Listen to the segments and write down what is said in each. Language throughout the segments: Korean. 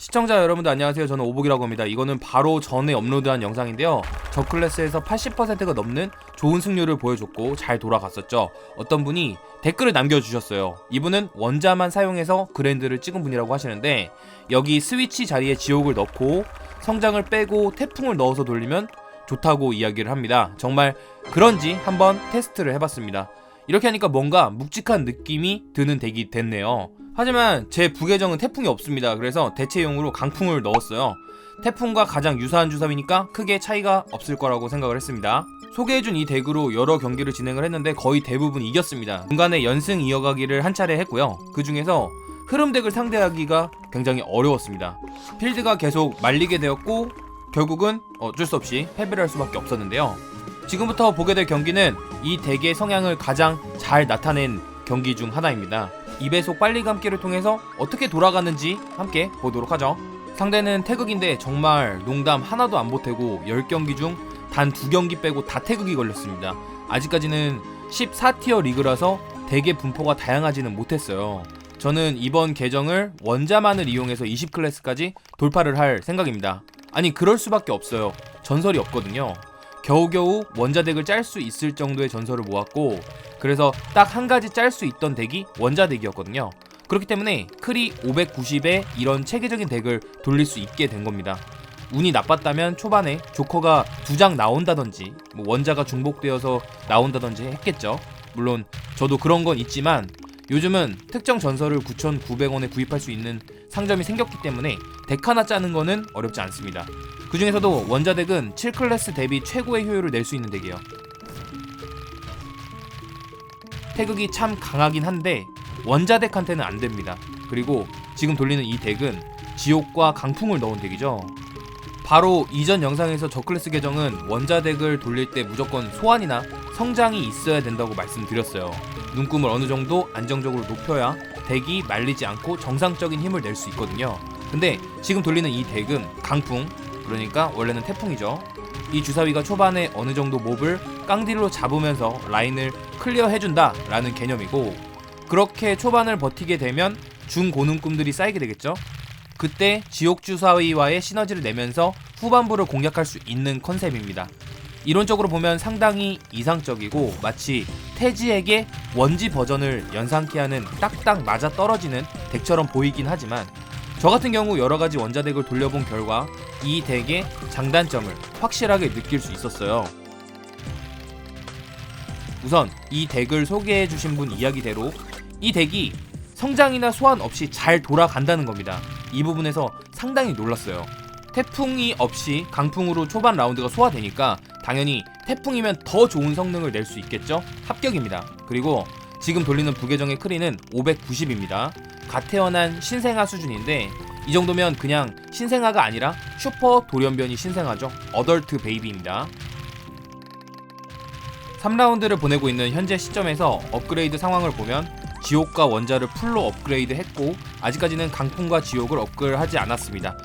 시청자 여러분들 안녕하세요. 저는 오복이라고 합니다. 이거는 바로 전에 업로드한 영상인데요. 저 클래스에서 80%가 넘는 좋은 승률을 보여줬고 잘 돌아갔었죠. 어떤 분이 댓글을 남겨주셨어요. 이분은 원자만 사용해서 그랜드를 찍은 분이라고 하시는데 여기 스위치 자리에 지옥을 넣고 성장을 빼고 태풍을 넣어서 돌리면 좋다고 이야기를 합니다. 정말 그런지 한번 테스트를 해봤습니다. 이렇게 하니까 뭔가 묵직한 느낌이 드는 덱이 됐네요. 하지만 제 부계정은 태풍이 없습니다. 그래서 대체용으로 강풍을 넣었어요. 태풍과 가장 유사한 주사위니까 크게 차이가 없을 거라고 생각을 했습니다. 소개해준 이 덱으로 여러 경기를 진행을 했는데 거의 대부분 이겼습니다. 중간에 연승 이어가기를 한 차례 했고요. 그 중에서 흐름 덱을 상대하기가 굉장히 어려웠습니다. 필드가 계속 말리게 되었고 결국은 어쩔 수 없이 패배를 할 수밖에 없었는데요. 지금부터 보게 될 경기는 이 덱의 성향을 가장 잘 나타낸 경기 중 하나입니다. 2배속 빨리 감기를 통해서 어떻게 돌아가는지 함께 보도록 하죠. 상대는 태극인데 정말 농담 하나도 안 보태고 10경기 중 단 2경기 빼고 다 태극이 걸렸습니다. 아직까지는 14티어 리그라서 덱의 분포가 다양하지는 못했어요. 저는 이번 계정을 원자만을 이용해서 20클래스까지 돌파를 할 생각입니다. 아니 그럴 수밖에 없어요. 전설이 없거든요. 겨우겨우 원자 덱을 짤 수 있을 정도의 전설을 모았고 그래서 딱 한 가지 짤 수 있던 덱이 원자 덱이었거든요. 그렇기 때문에 크리 590에 이런 체계적인 덱을 돌릴 수 있게 된 겁니다. 운이 나빴다면 초반에 조커가 두 장 나온다든지 뭐 원자가 중복되어서 나온다든지 했겠죠. 물론 저도 그런 건 있지만 요즘은 특정 전설을 9,900원에 구입할 수 있는 상점이 생겼기 때문에 덱 하나 짜는 거는 어렵지 않습니다. 그 중에서도 원자 덱은 7클래스 대비 최고의 효율을 낼 수 있는 덱이에요. 태극이 참 강하긴 한데 원자 덱한테는 안 됩니다. 그리고 지금 돌리는 이 덱은 지옥과 강풍을 넣은 덱이죠. 바로 이전 영상에서 저 클래스 계정은 원자 덱을 돌릴 때 무조건 소환이나 성장이 있어야 된다고 말씀드렸어요. 눈금을 어느 정도 안정적으로 높여야 덱이 말리지 않고 정상적인 힘을 낼 수 있거든요. 근데 지금 돌리는 이 덱은 강풍, 그러니까 원래는 태풍이죠. 이 주사위가 초반에 어느 정도 몹을 깡딜로 잡으면서 라인을 클리어 해준다 라는 개념이고 그렇게 초반을 버티게 되면 중고능꿈들이 쌓이게 되겠죠. 그때 지옥 주사위와의 시너지를 내면서 후반부를 공략할 수 있는 컨셉입니다. 이론적으로 보면 상당히 이상적이고 마치 태지에게 원지 버전을 연상케 하는 딱딱 맞아 떨어지는 덱처럼 보이긴 하지만 저 같은 경우 여러 가지 원자 덱을 돌려본 결과 이 덱의 장단점을 확실하게 느낄 수 있었어요. 우선 이 덱을 소개해 주신 분 이야기대로 이 덱이 성장이나 소환 없이 잘 돌아간다는 겁니다. 이 부분에서 상당히 놀랐어요. 태풍이 없이 강풍으로 초반 라운드가 소화되니까 당연히 태풍이면 더 좋은 성능을 낼 수 있겠죠? 합격입니다. 그리고 지금 돌리는 부계정의 크리는 590입니다. 갓 태어난 신생아 수준인데 이 정도면 그냥 신생아가 아니라 슈퍼 돌연변이 신생아죠. 어덜트 베이비입니다. 3라운드를 보내고 있는 현재 시점에서 업그레이드 상황을 보면 지옥과 원자를 풀로 업그레이드 했고 아직까지는 강풍과 지옥을 업그레이드하지 않았습니다.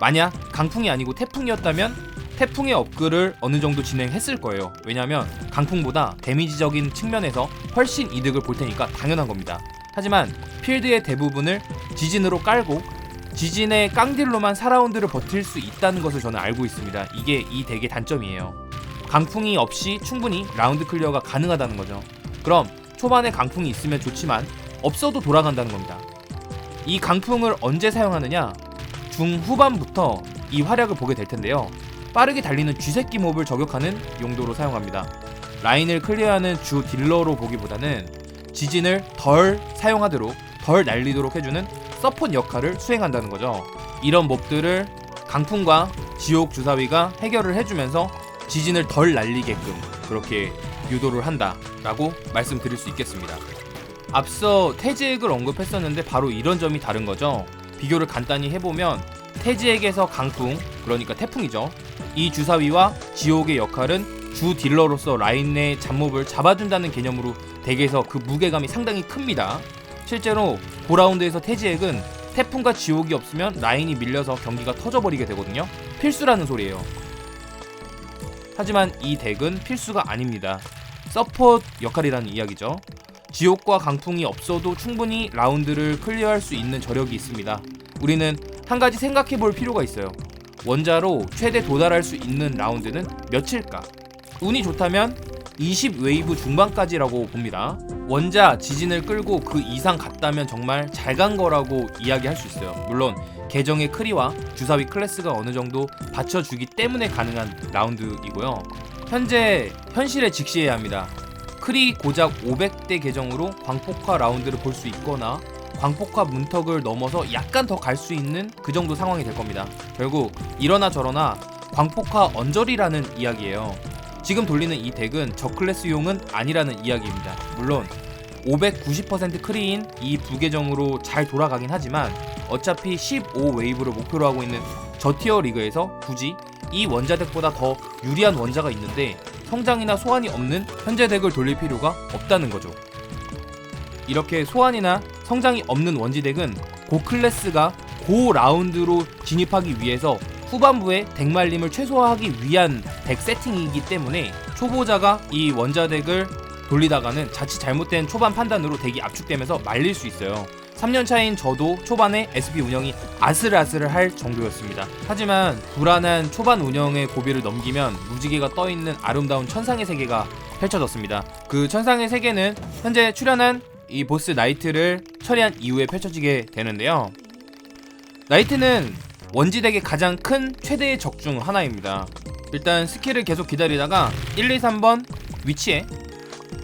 만약 강풍이 아니고 태풍이었다면 태풍의 업글을 어느 정도 진행했을 거예요. 왜냐하면 강풍보다 데미지적인 측면에서 훨씬 이득을 볼 테니까 당연한 겁니다. 하지만 필드의 대부분을 지진으로 깔고 지진의 깡딜로만 4라운드를 버틸 수 있다는 것을 저는 알고 있습니다. 이게 이 덱의 단점이에요. 강풍이 없이 충분히 라운드 클리어가 가능하다는 거죠. 그럼 초반에 강풍이 있으면 좋지만 없어도 돌아간다는 겁니다. 이 강풍을 언제 사용하느냐? 중후반부터 이 활약을 보게 될 텐데요. 빠르게 달리는 쥐새끼 몹을 저격하는 용도로 사용합니다. 라인을 클리어하는 주 딜러로 보기보다는 지진을 덜 사용하도록 덜 날리도록 해주는 서폿 역할을 수행한다는 거죠. 이런 몹들을 강풍과 지옥 주사위가 해결을 해주면서 지진을 덜 날리게끔 그렇게 유도를 한다라고 말씀드릴 수 있겠습니다. 앞서 태지액을 언급했었는데 바로 이런 점이 다른 거죠. 비교를 간단히 해보면 태지액에서 강풍, 그러니까 태풍이죠. 이 주사위와 지옥의 역할은 주 딜러로서 라인 내 잡몹을 잡아준다는 개념으로 덱에서 그 무게감이 상당히 큽니다. 실제로 5라운드에서 태지액은 태풍과 지옥이 없으면 라인이 밀려서 경기가 터져버리게 되거든요. 필수라는 소리예요. 하지만 이 덱은 필수가 아닙니다. 서폿 역할이라는 이야기죠. 지옥과 강풍이 없어도 충분히 라운드를 클리어할 수 있는 저력이 있습니다. 우리는 한 가지 생각해 볼 필요가 있어요. 원자로 최대 도달할 수 있는 라운드는 몇일까? 운이 좋다면 20 웨이브 중반까지라고 봅니다. 원자 지진을 끌고 그 이상 갔다면 정말 잘 간 거라고 이야기할 수 있어요. 물론 계정의 크리와 주사위 클래스가 어느 정도 받쳐주기 때문에 가능한 라운드이고요. 현재 현실에 직시해야 합니다. 크리 고작 500대 계정으로 광폭화 라운드를 볼 수 있거나 광폭화 문턱을 넘어서 약간 더 갈 수 있는 그 정도 상황이 될 겁니다. 결국 이러나 저러나 광폭화 언저리라는 이야기예요. 지금 돌리는 이 덱은 저 클래스용은 아니라는 이야기입니다. 물론 590% 크리인 이 부계정으로 잘 돌아가긴 하지만 어차피 15 웨이브를 목표로 하고 있는 저 티어 리그에서 굳이 이 원자 덱보다 더 유리한 원자가 있는데 성장이나 소환이 없는 현재 덱을 돌릴 필요가 없다는 거죠. 이렇게 소환이나 성장이 없는 원지 덱은 고 클래스가 고 라운드로 진입하기 위해서 후반부에 덱 말림을 최소화하기 위한 덱 세팅이기 때문에 초보자가 이 원자 덱을 돌리다가는 자칫 잘못된 초반 판단으로 덱이 압축되면서 말릴 수 있어요. 3년 차인 저도 초반에 SP 운영이 아슬아슬할 정도였습니다. 하지만 불안한 초반 운영의 고비를 넘기면 무지개가 떠있는 아름다운 천상의 세계가 펼쳐졌습니다. 그 천상의 세계는 현재 출연한 이 보스 나이트를 처리한 이후에 펼쳐지게 되는데요. 나이트는 원지덱의 가장 큰 최대의 적 중 하나입니다. 일단 스킬을 계속 기다리다가 1, 2, 3번 위치에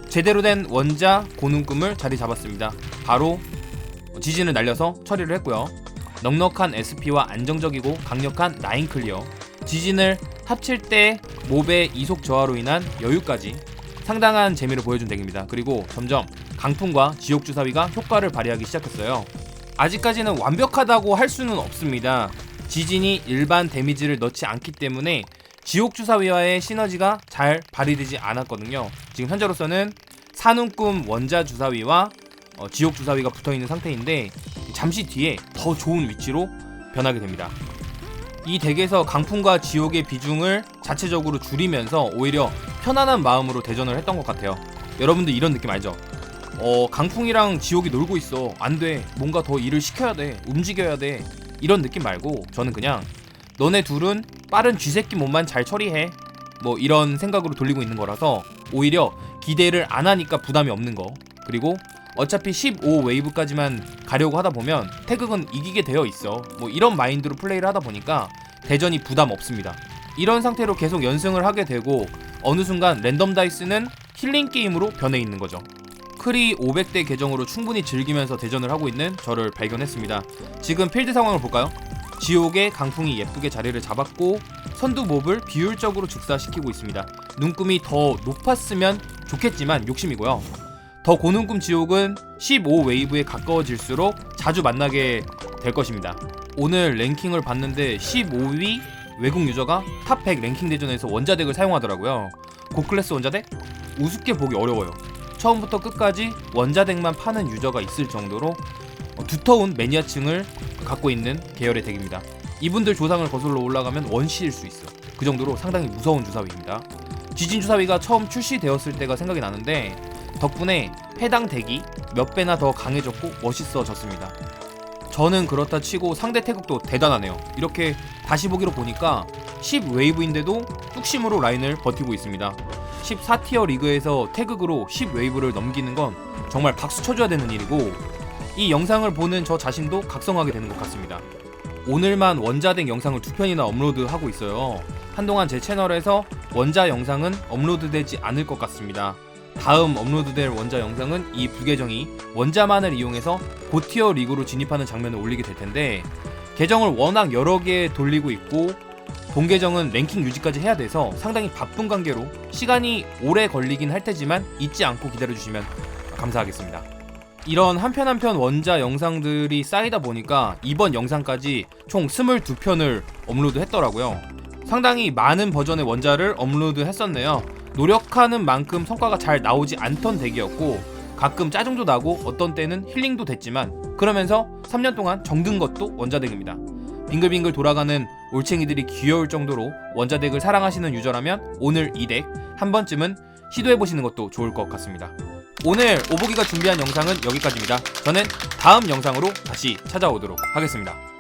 제대로 된 원자 고눈금을 자리 잡았습니다. 바로 지진을 날려서 처리를 했고요. 넉넉한 SP와 안정적이고 강력한 라인 클리어, 지진을 합칠 때 몹의 이속 저하로 인한 여유까지 상당한 재미를 보여준 덱입니다. 그리고 점점 강풍과 지옥 주사위가 효과를 발휘하기 시작했어요. 아직까지는 완벽하다고 할 수는 없습니다. 지진이 일반 데미지를 넣지 않기 때문에 지옥 주사위와의 시너지가 잘 발휘되지 않았거든요. 지금 현재로서는 산운꿈 원자 주사위와 어, 지옥 주사위가 붙어 있는 상태인데 잠시 뒤에 더 좋은 위치로 변하게 됩니다. 이 덱에서 강풍과 지옥의 비중을 자체적으로 줄이면서 오히려 편안한 마음으로 대전을 했던 것 같아요. 여러분들 이런 느낌 알죠? 어, 강풍이랑 지옥이 놀고 있어. 안 돼. 뭔가 더 일을 시켜야 돼. 움직여야 돼. 이런 느낌 말고 저는 그냥 너네 둘은 빠른 쥐새끼 몸만 잘 처리해. 뭐 이런 생각으로 돌리고 있는 거라서 오히려 기대를 안 하니까 부담이 없는 거. 그리고 어차피 15 웨이브까지만 가려고 하다 보면 태극은 이기게 되어 있어. 뭐 이런 마인드로 플레이를 하다 보니까 대전이 부담 없습니다. 이런 상태로 계속 연승을 하게 되고 어느 순간 랜덤 다이스는 힐링 게임으로 변해 있는 거죠. 크리 500대 계정으로 충분히 즐기면서 대전을 하고 있는 저를 발견했습니다. 지금 필드 상황을 볼까요? 지옥의 강풍이 예쁘게 자리를 잡았고 선두 몹을 비율적으로 즉사시키고 있습니다. 눈금이 더 높았으면 좋겠지만 욕심이고요. 더 고눈금 지옥은 15 웨이브에 가까워질수록 자주 만나게 될 것입니다. 오늘 랭킹을 봤는데 15위 외국 유저가 탑 100 랭킹 대전에서 원자덱을 사용하더라고요. 고클래스 원자덱? 우습게 보기 어려워요. 처음부터 끝까지 원자덱만 파는 유저가 있을 정도로 어, 두터운 매니아층을 갖고 있는 계열의 덱입니다. 이분들 조상을 거슬러 올라가면 원시일 수 있어. 그 정도로 상당히 무서운 주사위입니다. 지진 주사위가 처음 출시되었을 때가 생각이 나는데 덕분에 해당 덱이 몇 배나 더 강해졌고 멋있어졌습니다. 저는 그렇다 치고 상대 태극도 대단하네요. 이렇게 다시 보기로 보니까 10 웨이브인데도 뚝심으로 라인을 버티고 있습니다. 14티어 리그에서 태극으로 10 웨이브를 넘기는 건 정말 박수 쳐줘야 되는 일이고 이 영상을 보는 저 자신도 각성하게 되는 것 같습니다. 오늘만 원자덱 영상을 두 편이나 업로드하고 있어요. 한동안 제 채널에서 원자 영상은 업로드되지 않을 것 같습니다. 다음 업로드될 원자 영상은 이 부계정이 원자만을 이용해서 고티어 리그로 진입하는 장면을 올리게 될 텐데 계정을 워낙 여러 개 돌리고 있고 본 계정은 랭킹 유지까지 해야 돼서 상당히 바쁜 관계로 시간이 오래 걸리긴 할 테지만 잊지 않고 기다려주시면 감사하겠습니다. 이런 한편 한편 원자 영상들이 쌓이다 보니까 이번 영상까지 총 22편을 업로드 했더라고요. 상당히 많은 버전의 원자를 업로드 했었네요. 노력하는 만큼 성과가 잘 나오지 않던 덱이었고 가끔 짜증도 나고 어떤 때는 힐링도 됐지만 그러면서 3년 동안 정든 것도 원자덱입니다. 빙글빙글 돌아가는 올챙이들이 귀여울 정도로 원자덱을 사랑하시는 유저라면 오늘 이 덱 한 번쯤은 시도해보시는 것도 좋을 것 같습니다. 오늘 오보기가 준비한 영상은 여기까지입니다. 저는 다음 영상으로 다시 찾아오도록 하겠습니다.